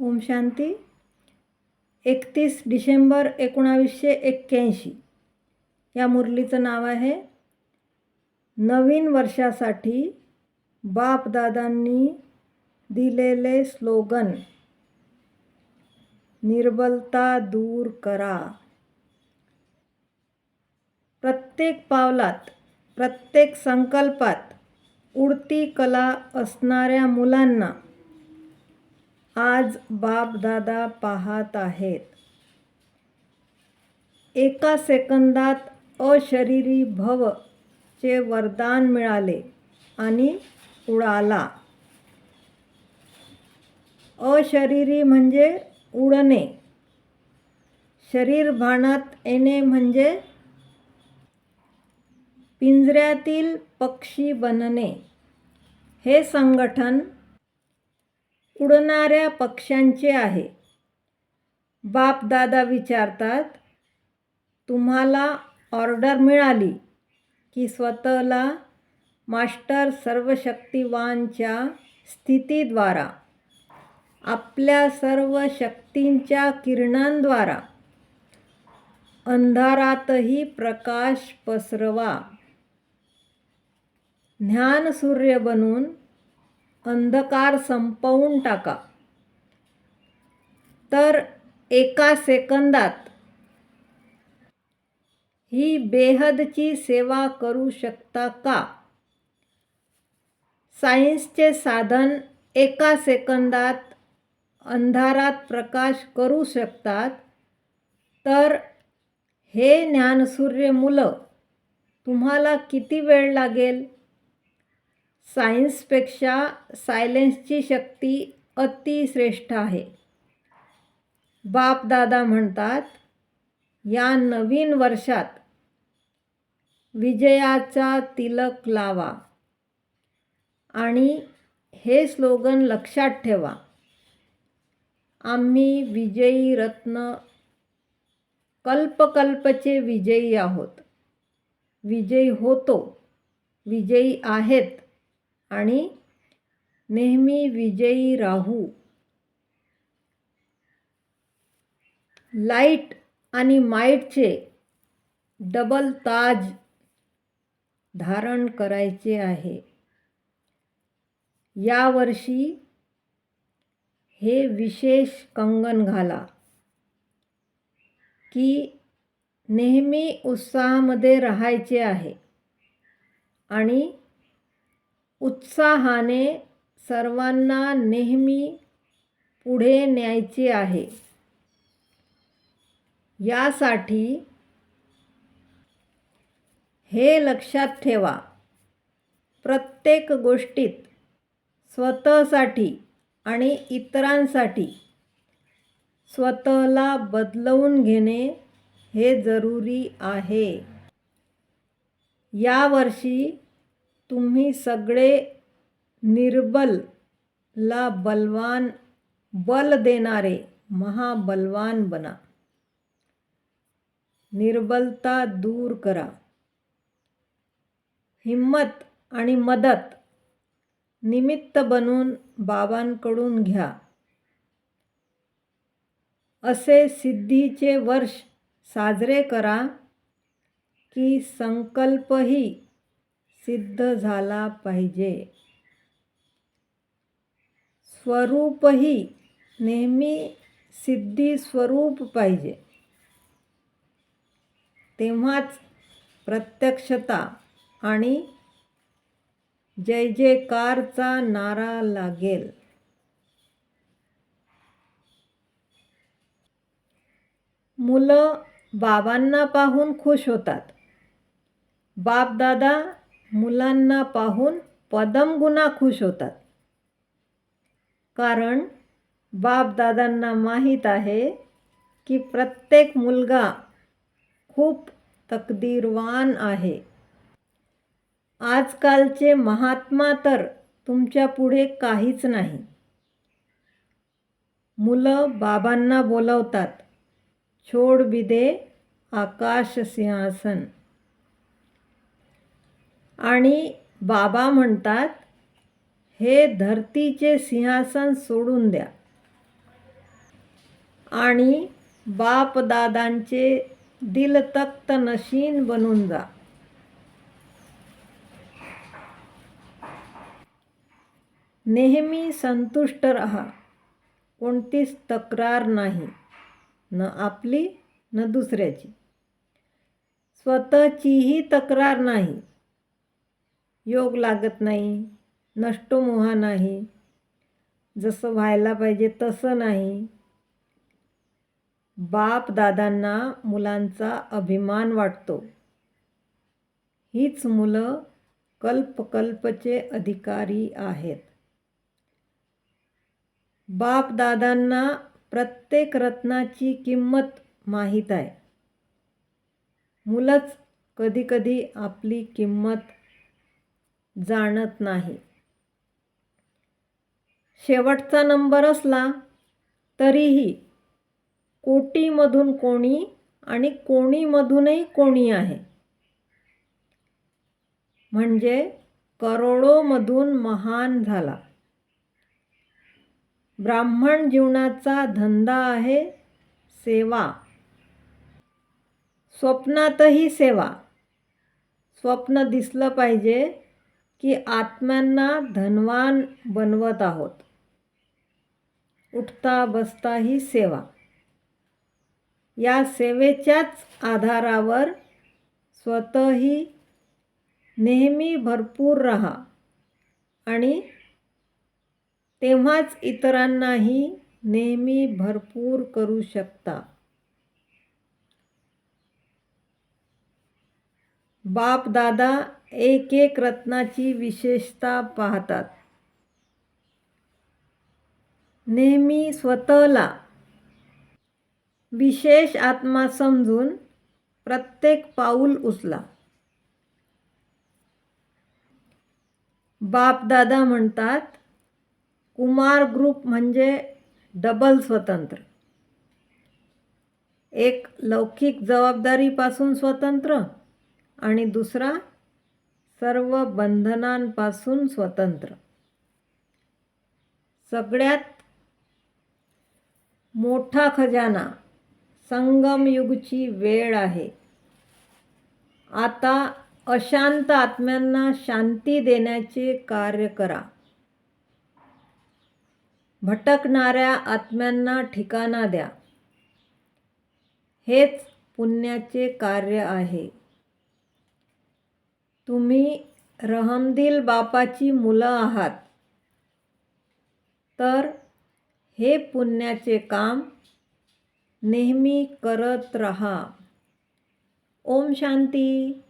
ओम शांती. एकतीस डिसेंबर एकोणावीसशे एक्क्याऐंशी. या मुरलीचं नाव आहे. नवीन वर्षासाठी बापदादांनी दिलेले स्लोगन निर्बलता दूर करा. प्रत्येक पावलात प्रत्येक संकल्पात उडती कला असणाऱ्या मुलांना आज बापदादा पाहत आहेत. एका सेकंदात अशरीरी भव चे वरदान मिळाले आणि उडाला. अशरीरी म्हणजे उडणे. शरीर भानात येणे म्हणजे पिंजऱ्यातील पक्षी बनणे. हे संगठन उडणाऱ्या पक्ष्यांचे आहे. बापदादा विचारतात तुम्हाला ऑर्डर मिळाली की स्वतःला मास्टर सर्वशक्तिवानच्या स्थितीद्वारा आपल्या सर्व शक्तींच्या किरणांद्वारा अंधारातही प्रकाश पसरवा. ज्ञानसूर्य बनून अंधकार संपवून टाका. तर एका सेकंदात ही बेहदची सेवा करू शकता का? सायन्सचे साधन एका सेकंदात अंधारात प्रकाश करू शकतात. तर हे ज्ञानसूर्य मुलं तुम्हाला किती वेळ लागेल? सायन्सपेक्षा सायलेन्सची शक्ती अतिश्रेष्ठ आहे. बापदादा म्हणतात या नवीन वर्षात विजयाचा तिलक लावा आणि हे स्लोगन लक्षात ठेवा. आम्ही विजयी रत्न कल्पकल्पचे विजयी आहोत. विजयी होतो विजयी आहेत. आणि नेहमी विजयी राहू. लाइट आणि माईटचे डबल ताज धारण करायचे आहे. यावर्षी हे विशेष कंगन घाला की नेहमी उत्साहामध्ये राहायचे आहे आणि उत्साहाने सर्वांना नेहमी पुढे न्यायचे आहे. यासाठी हे लक्षात ठेवा प्रत्येक गोष्टीत स्वतःसाठी आणि इतरांसाठी स्वतःला बदलवून घेणे हे जरुरी आहे. यावर्षी तुम्ही सगळे निर्बल ला बलवान बल देणारे महाबलवान बना. निर्बलता दूर करा. हिम्मत आणि मदत निमित्त बनून बाबांकडून घ्या. असे सिद्धीचे वर्ष साजरे करा की संकल्पही सिद्ध झाला पाहिजे. स्वरूपही नेहमी सिद्धी स्वरूप पाहिजे. तेव्हाच प्रत्यक्षता आणि जय जयकारचा नारा लागेल. मुलं बाबांना पाहून खुश होतात. बापदादा मुलांना पाहून पदमगुणा खुश होतात. कारण बापदादांना माहीत आहे की प्रत्येक मुलगा खूप तकदीरवान आहे. आजकालचे महात्मा तर तुमच्यापुढे काहीच नाही. मुलं बाबांना बोलवतात छोड बिदे आकाश सिंहासन. आणि बाबा म्हणतात हे धरतीचे सिंहासन सोडून द्या. आणि बापदादांचे दिलतख्त नशीन बनून जा. नेहमी संतुष्ट रहा कोणतीच तक्रार नाही न आपली न दुसऱ्याची. स्वतःचीही तक्रार नाही. योग लागत नाही नष्टमोहा नाही. जसं व्हायला पाहिजे तसं नाही. बाप दादांना मुलांचा अभिमान वाटतो. हीच मुलं कल्पकल्पचे अधिकारी आहेत. बाप दादांना प्रत्येक रत्नाची किंमत माहीत आहे. मुलंच कधीकधी आपली किंमत जाणत नाही. शेवटचा नंबर असला तरीही कोटीमधून कोणी आणि कोणीमधूनही कोणी आहे. म्हणजे करोडोमधून महान झाला. ब्राह्मण जीवनाचा धंदा आहे सेवा. स्वप्नातही सेवा. स्वप्न दिसलं पाहिजे की आत्म्यांना धनवान बनवत आहोत. उठता बसता ही सेवा. या सेवेच्याच आधारावर स्वतःही नेहमी भरपूर राहा आणि तेव्हाच इतरांनाही नेहमी भरपूर करू शकता. बाप दादा एक एक रत्नाची विशेषता पाहतात. नेहमी स्वतःला विशेष आत्मा समजून प्रत्येक पाऊल उचला. बापदादा म्हणतात कुमार ग्रुप म्हणजे डबल स्वतंत्र. एक लौकिक जबाबदारीपासून स्वतंत्र आणि दुसरा सर्व बंधनांपासून स्वतंत्र. सगळ्यात मोठा खजाना संगमयुगची वेळ आहे. आता अशांत आत्म्यांना शांती देण्याचे कार्य करा. भटकणाऱ्या आत्म्यांना ठिकाणा द्या. हेच पुण्याचे कार्य आहे. तुम्ही रहमदिल बापाची मुलं आहात. तर हे पुण्याचे काम नेहमी करत रहा. ओम शांती.